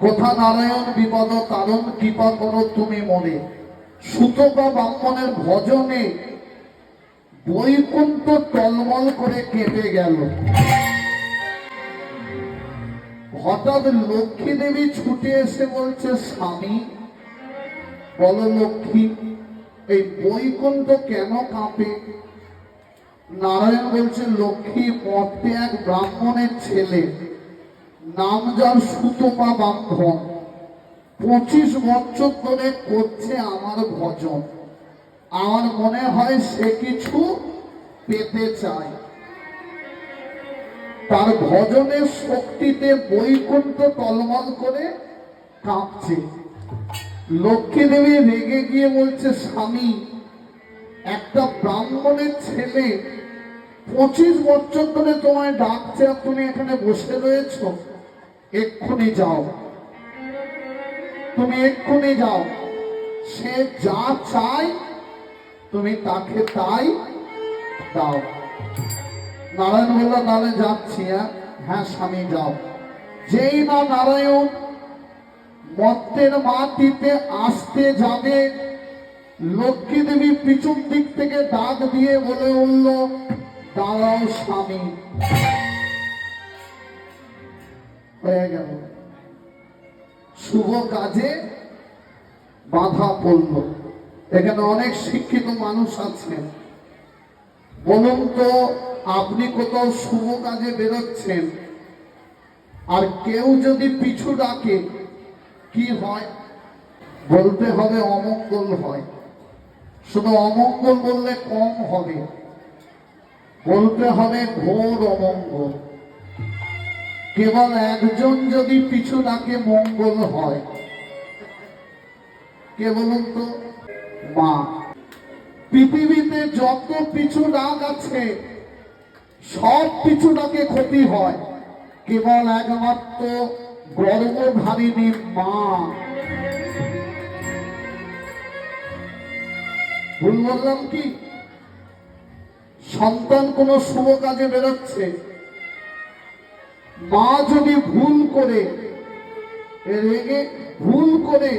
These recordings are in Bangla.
কোথা নারায়ণ, বিপদ তারণ, কৃপা করো তুমি মনে। সুতপা ব্রাহ্মণের ভজনে বৈকুণ্ঠ টলমল করে কেঁপে গেল। হঠাৎ লক্ষ্মী দেবী ছুটে এসে বলছে, স্বামী, বলো লক্ষ্মী, এই বৈকুণ্ঠ কেন কাঁপে? নারায়ণ বলছে, লক্ষ্মী মর্তে এক ব্রাহ্মণের ছেলে নাম যার সুতপা বান্ধন পঁচিশ বছর ধরে করছে আমার ভজন। আমার মনে হয় সে কিছু পেতে চায়। তার ভজনের শক্তিতে বৈকুণ্ঠ টলমল করে কাঁপছে। লক্ষ্মী দেবী রেগে গিয়ে বলছে, স্বামী, একটা ব্রাহ্মণের ছেলে পঁচিশ বছর ধরে তোমায় ডাকছে আর তুমি এখানে বসে রয়েছ? এক্ষুনি যাও। তুমি এক্ষুনি যাও। সে যা চায়, তুমি তাকে তাই দাও। নারায়ণ বলল তাহলে যাচ্ছি হ্যাঁ? হ্যাঁ স্বামী, যাও। যেই না নারায়ণ, মত্তের মাটিতে আসতে যাবে? লক্ষ্মী দেবী পিছন দিক থেকে ডাক দিয়ে বলে উঠল, দাঁড়াও, স্বামী। হয়ে গেল। শুভ কাজে বাধা পড়ল। এখানে অনেক শিক্ষিত মানুষ আছেন বলুন তো, আপনি কোথাও শুভ কাজে বেরোচ্ছেন? আর কেউ যদি পিছু ডাকে, কি হয়? বলতে হবে অমঙ্গল হয়। শুধু অমঙ্গল বললে কম হবে। বলতে হবে ঘোর অমঙ্গল। কেবল একজন যদি পিছু ডাকে মঙ্গল হয়, কে বলুন তো? মা। পৃথিবীতে যত পিছু ডাক আছে, সব পিছু ডাকে ক্ষতি হয়। কেবল একমাত্র গর্ভধারিণী মা। ভুল বললাম কি? সন্তান কোনো শুভ কাজে বেরোচ্ছে। মা যদি ভুল করে রেগে ভুল করে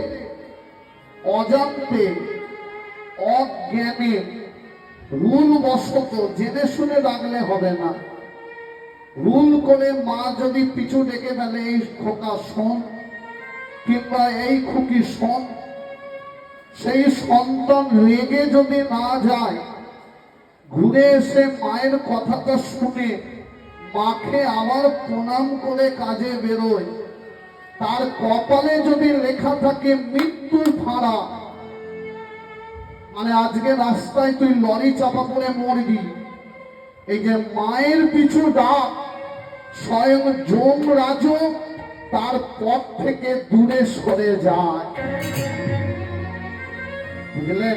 অজান্তে, অজ্ঞানে রুল বশত জেনে শুনে রাখলে হবে না। রুল করে মা যদি পিছু ডেকে ফেলে, এই খোকা শোন কিংবা এই খুকি শোন, সেই সন্তান রেগে যদি না যায়, ঘুরে এসে মায়ের কথাটা শুনে মাকে আবার প্রণাম করে কাজে বেরোয়। তার কপালে যদি লেখা থাকে মৃত্যুর ভাড়া। মানে আজকে রাস্তায় তুই লরি চাপা করে মরবি। এই যে মায়ের পিছু ডাক, স্বয়ং যোম রাজ তার পথ থেকে দূরে সরে যায়। বুঝলেন